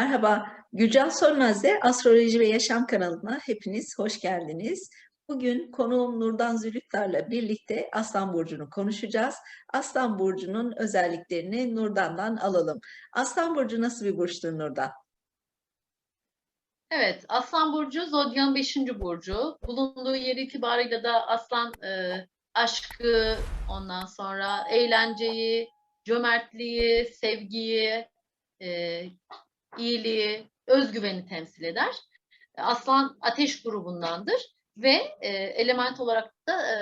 Merhaba, Gülcan Sönmez'de Astroloji ve Yaşam kanalına hepiniz hoş geldiniz. Bugün konuğum Nurdan Zülüktar'la birlikte Aslan Burcu'nu konuşacağız. Aslan Burcu'nun özelliklerini Nurdan'dan alalım. Aslan Burcu nasıl bir burçtur Nurdan? Evet, Aslan Burcu Zodya'nın 5. burcu. Bulunduğu yer itibarıyla da Aslan e, aşkı, ondan sonra eğlenceyi, cömertliği, sevgiyi, e, iyiliği, özgüveni temsil eder. Aslan ateş grubundandır ve e, element olarak da e,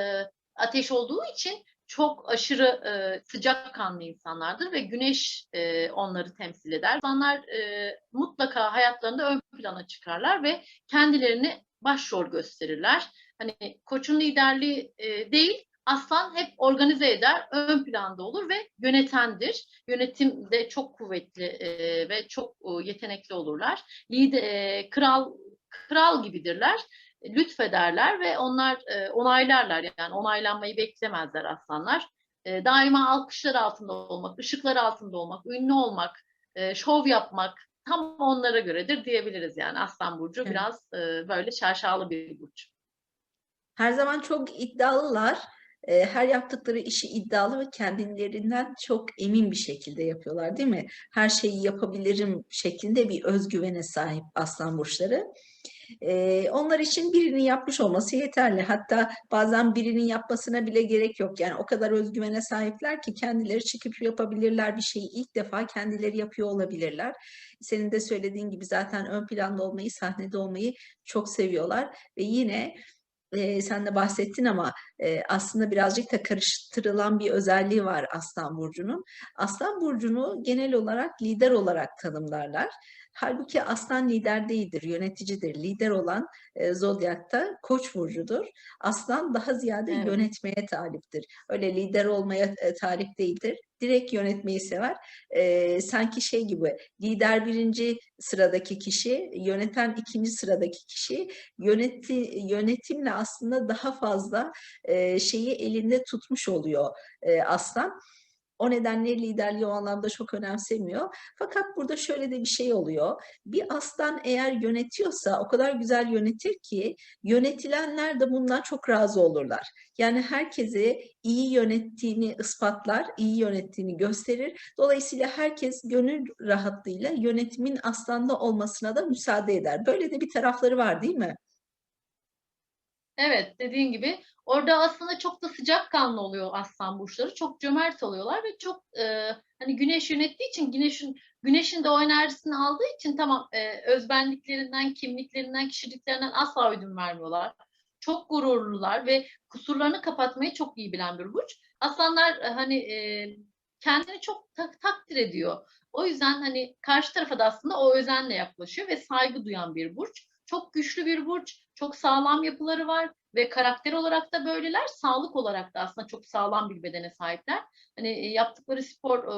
ateş olduğu için çok aşırı e, sıcakkanlı insanlardır ve güneş e, onları temsil eder. İnsanlar e, mutlaka hayatlarında ön plana çıkarlar ve kendilerini başrol gösterirler. Hani koçun liderliği e, değil, aslan hep organize eder, ön planda olur ve yönetendir. Yönetimde çok kuvvetli e, ve çok e, yetenekli olurlar. Lider, e, kral kral gibidirler lütfederler ve onlar e, onaylarlar yani onaylanmayı beklemezler aslanlar. E, daima alkışlar altında olmak, ışıklar altında olmak, ünlü olmak, e, şov yapmak tam onlara göredir diyebiliriz yani Aslan Burcu Evet. biraz e, böyle şaşalı bir burç. Her zaman çok iddialılar. Her yaptıkları işi iddialı ve kendilerinden çok emin bir şekilde yapıyorlar, değil mi? Her şeyi yapabilirim şeklinde bir özgüvene sahip aslan burçları. Onlar için birinin yapmış olması yeterli. Hatta bazen birinin yapmasına bile gerek yok. Yani o kadar özgüvene sahipler ki kendileri çıkıp yapabilirler bir şeyi ilk defa kendileri yapıyor olabilirler. Senin de söylediğin gibi zaten ön planda olmayı, sahnede olmayı çok seviyorlar ve yine e, sen de bahsettin ama e, aslında birazcık da karıştırılan bir özelliği var Aslan Burcu'nun. Aslan Burcu'nu genel olarak lider olarak tanımlarlar. Halbuki Aslan lider değildir, yöneticidir. Lider olan e, Zodyak'ta Koç burcudur. Aslan daha ziyade Evet. yönetmeye taliptir. Öyle lider olmaya e, talip değildir. Direkt yönetmeyi sever. E, sanki şey gibi lider birinci sıradaki kişi, yöneten ikinci sıradaki kişi yöneti, yönetimle aslında daha fazla e, şeyi elinde tutmuş oluyor e, aslan. O nedenle liderliği o anlamda çok önemsemiyor. Fakat burada şöyle de bir şey oluyor. Bir aslan eğer yönetiyorsa o kadar güzel yönetir ki yönetilenler de bundan çok razı olurlar. Yani herkese iyi yönettiğini ispatlar, iyi yönettiğini gösterir. Dolayısıyla herkes gönül rahatlığıyla yönetimin aslanda olmasına da müsaade eder. Böyle de bir tarafları var değil mi? Evet dediğin gibi orada aslında çok da sıcakkanlı oluyor aslan burçları. Çok cömert oluyorlar ve çok e, hani güneş yönettiği için güneşin güneşin de o enerjisini aldığı için tamam e, özbenliklerinden, kimliklerinden, kişiliklerinden asla ödün vermiyorlar. Çok gururlular ve kusurlarını kapatmayı çok iyi bilen bir burç. Aslanlar e, hani e, kendini çok tak- takdir ediyor. O yüzden hani karşı tarafa da aslında o özenle yaklaşıyor ve saygı duyan bir burç. Çok güçlü bir burç, çok sağlam yapıları var ve karakter olarak da böyleler, sağlık olarak da aslında çok sağlam bir bedene sahipler. Hani e, yaptıkları spor, e,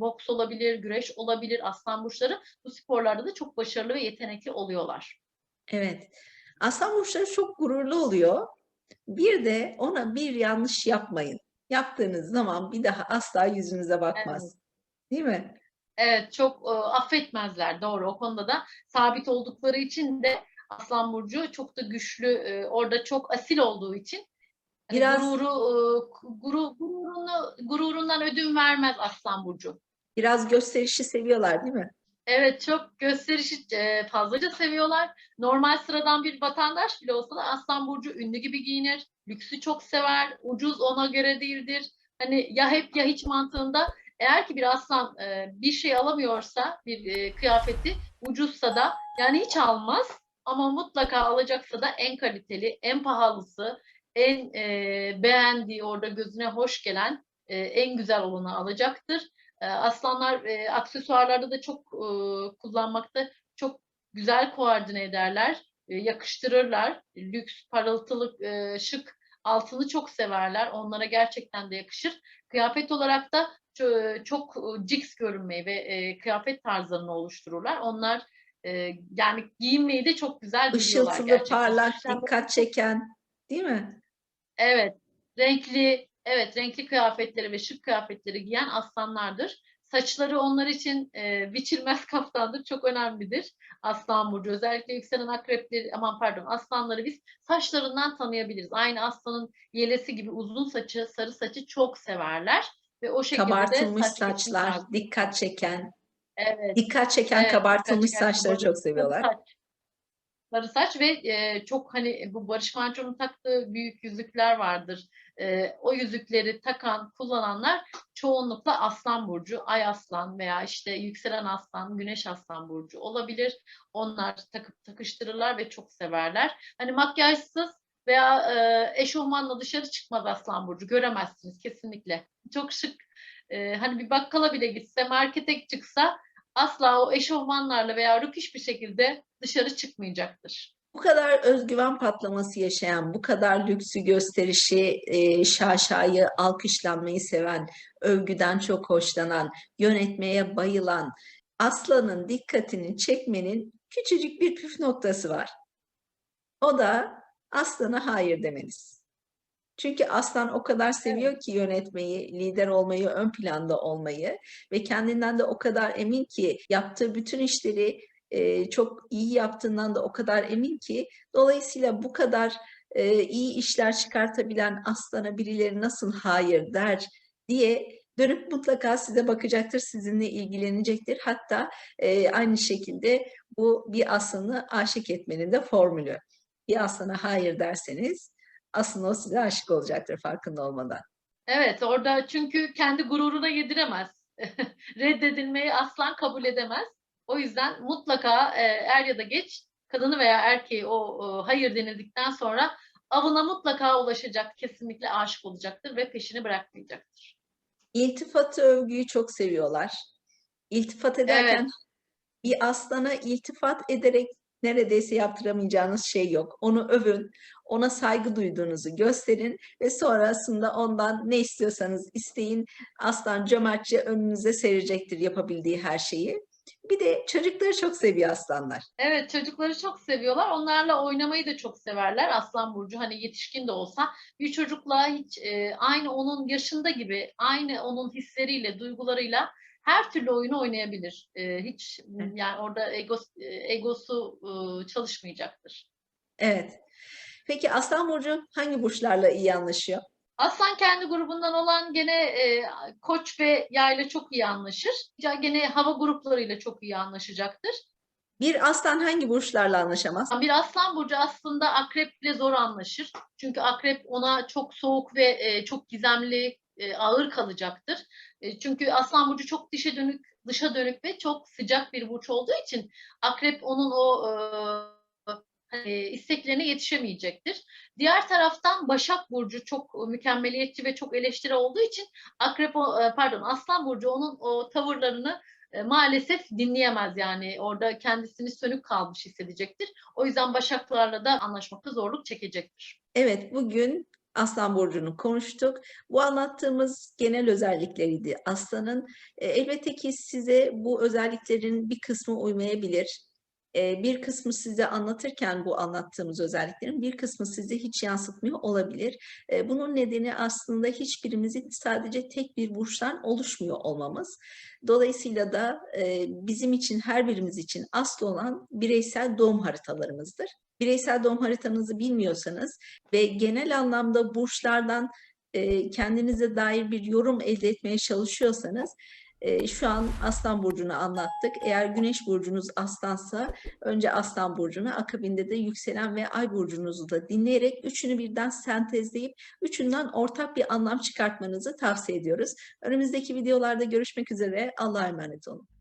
boks olabilir, güreş olabilir, aslan burçları bu sporlarda da çok başarılı ve yetenekli oluyorlar. Evet. Aslan burçları çok gururlu oluyor. Bir de ona bir yanlış yapmayın. Yaptığınız zaman bir daha asla yüzünüze bakmaz. Değil mi? Evet, çok e, affetmezler doğru. O konuda da sabit oldukları için de Aslan Burcu çok da güçlü, e, orada çok asil olduğu için hani Biraz- gururu, e, guru, gururunu, gururundan ödün vermez Aslan Burcu. Biraz gösterişi seviyorlar değil mi? Evet, çok gösterişi e, fazlaca seviyorlar. Normal sıradan bir vatandaş bile olsa da Aslan Burcu ünlü gibi giyinir, lüksü çok sever, ucuz ona göre değildir. Hani ya hep ya hiç mantığında eğer ki bir aslan e, bir şey alamıyorsa, bir e, kıyafeti ucuzsa da yani hiç almaz ama mutlaka alacaksa da en kaliteli, en pahalısı, en e, beğendiği, orada gözüne hoş gelen e, en güzel olanı alacaktır. E, Aslanlar e, aksesuarlarda da çok e, kullanmakta çok güzel koordine ederler, e, yakıştırırlar. Lüks, parıltılı, e, şık altını çok severler. Onlara gerçekten de yakışır. Kıyafet olarak da ço- çok e, cix görünmeyi ve e, kıyafet tarzlarını oluştururlar. Onlar e, yani giyinmeyi de çok güzel biliyorlar Işıltılı, gerçekten. parlak, dikkat çeken, değil mi? Evet, renkli, evet renkli kıyafetleri ve şık kıyafetleri giyen aslanlardır. Saçları onlar için e, biçilmez kaftandır. Çok önemlidir. Aslan burcu özellikle yükselen akrepleri aman pardon aslanları biz saçlarından tanıyabiliriz. Aynı aslanın yelesi gibi uzun saçı, sarı saçı çok severler ve o şekilde de Kabartılmış saç saçlar, dikkat çeken, Evet. dikkat çeken Evet, kabartılmış dikkat saçları çok seviyorlar. Sarı saç. Sarı saç ve e, çok hani bu Barış Manço'nun taktığı büyük yüzükler vardır. E, o yüzükleri takan, kullananlar çoğunlukla Aslan burcu, Ay Aslan veya işte yükselen Aslan, Güneş Aslan burcu olabilir. Onlar takıp takıştırırlar ve çok severler. Hani makyajsız veya e, eşofmanla dışarı çıkmaz Aslan burcu. Göremezsiniz kesinlikle. Çok şık. e, hani bir bakkala bile gitse, markete çıksa asla o eşofmanlarla veya rüküş bir şekilde dışarı çıkmayacaktır. Bu kadar özgüven patlaması yaşayan, bu kadar lüksü gösterişi, e, şaşayı, alkışlanmayı seven, övgüden çok hoşlanan, yönetmeye bayılan Aslan'ın dikkatini çekmenin küçücük bir püf noktası var. O da Aslan'a hayır demeniz. Çünkü Aslan o kadar seviyor ki yönetmeyi, lider olmayı, ön planda olmayı ve kendinden de o kadar emin ki yaptığı bütün işleri e, çok iyi yaptığından da o kadar emin ki dolayısıyla bu kadar e, iyi işler çıkartabilen Aslan'a birileri nasıl hayır der diye dönüp mutlaka size bakacaktır, sizinle ilgilenecektir. Hatta e, aynı şekilde bu bir aslanı aşık etmenin de formülü. Bir aslana hayır derseniz aslında o size aşık olacaktır farkında olmadan. Evet orada çünkü kendi gururuna yediremez. Reddedilmeyi aslan kabul edemez. O yüzden mutlaka e, er ya da geç kadını veya erkeği o e, hayır denildikten sonra avına mutlaka ulaşacak. Kesinlikle aşık olacaktır ve peşini bırakmayacaktır. İltifatı, övgüyü çok seviyorlar. İltifat ederken Evet. bir aslana iltifat ederek neredeyse yaptıramayacağınız şey yok. Onu övün, ona saygı duyduğunuzu gösterin ve sonrasında ondan ne istiyorsanız isteyin. Aslan cömertçe önünüze serecektir yapabildiği her şeyi. Bir de çocukları çok seviyor aslanlar. Evet çocukları çok seviyorlar. Onlarla oynamayı da çok severler. Aslan Burcu hani yetişkin de olsa bir çocukla hiç e, aynı onun yaşında gibi aynı onun hisleriyle, duygularıyla her türlü oyunu oynayabilir. E, hiç yani orada egos, e, egosu e, çalışmayacaktır. Evet. Peki Aslan Burcu hangi burçlarla iyi anlaşıyor? Aslan kendi grubundan olan gene e, Koç ve Yayla çok iyi anlaşır. Gene hava gruplarıyla çok iyi anlaşacaktır. Bir aslan hangi burçlarla anlaşamaz? Bir aslan burcu aslında akreple zor anlaşır. Çünkü akrep ona çok soğuk ve e, çok gizemli, e, ağır kalacaktır. E, çünkü aslan burcu çok dışa dönük, dışa dönük ve çok sıcak bir burç olduğu için akrep onun o e, hani isteklerine yetişemeyecektir. Diğer taraftan Başak Burcu çok mükemmeliyetçi ve çok eleştiri olduğu için Akrep e, pardon Aslan Burcu onun o tavırlarını e, maalesef dinleyemez yani orada kendisini sönük kalmış hissedecektir. O yüzden Başaklarla da anlaşmakta zorluk çekecektir. Evet, bugün Aslan Burcu'nu konuştuk. Bu anlattığımız genel özellikleriydi Aslan'ın. E, elbette ki size bu özelliklerin bir kısmı uymayabilir. Bir kısmı size anlatırken bu anlattığımız özelliklerin bir kısmı size hiç yansıtmıyor olabilir. Bunun nedeni aslında hiçbirimizin sadece tek bir burçtan oluşmuyor olmamız. Dolayısıyla da bizim için her birimiz için asıl olan bireysel doğum haritalarımızdır. Bireysel doğum haritanızı bilmiyorsanız ve genel anlamda burçlardan kendinize dair bir yorum elde etmeye çalışıyorsanız e, şu an Aslan Burcu'nu anlattık. Eğer Güneş Burcunuz Aslansa önce Aslan Burcu'nu akabinde de Yükselen ve Ay Burcunuzu da dinleyerek üçünü birden sentezleyip üçünden ortak bir anlam çıkartmanızı tavsiye ediyoruz. Önümüzdeki videolarda görüşmek üzere. Allah'a emanet olun.